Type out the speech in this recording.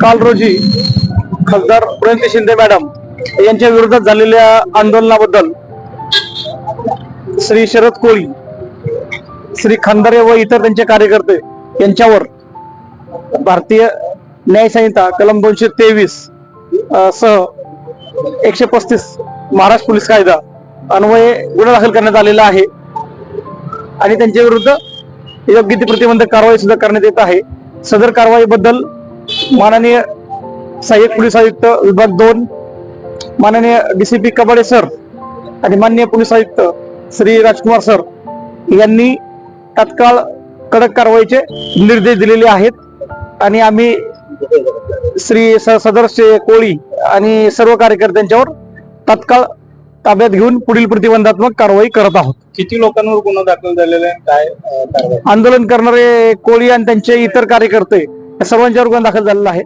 काल रोजी खासदार प्रणिती शिंदे मॅडम यांच्या विरोधात झालेल्या आंदोलनाबद्दल श्री शरद कोळी श्री खांदारे व इतर त्यांचे कार्यकर्ते यांच्यावर भारतीय न्यायसंहिता कलम दोनशे तेवीस सह एकशे पस्तीस महाराष्ट्र पोलीस कायदा अन्वये गुन्हा दाखल करण्यात आलेला आहे. आणि त्यांच्या विरुद्ध योग्य ती प्रतिबंधक कारवाई सुद्धा करण्यात येत आहे. सदर कारवाईबद्दल माननीय सहाय्यक पोलीस आयुक्त विभाग दोन माननीय डीसीपी कबाडे सर आणि माननीय पोलीस आयुक्त श्री राजकुमार सर यांनी तत्काळ कडक कारवाईचे निर्देश दिलेले आहेत. आणि आम्ही श्री स- सदस्य कोळी आणि सर्व कार्यकर्त्यांच्यावर तत्काळ ताब्यात घेऊन पुढील प्रतिबंधात्मक कारवाई करत आहोत. किती लोकांवर गुन्हा दाखल झालेला आहे? काय आंदोलन करणारे कोळी आणि त्यांचे इतर कार्यकर्ते या सर्वांच्यावर गुन्हा दाखल झालेला आहे.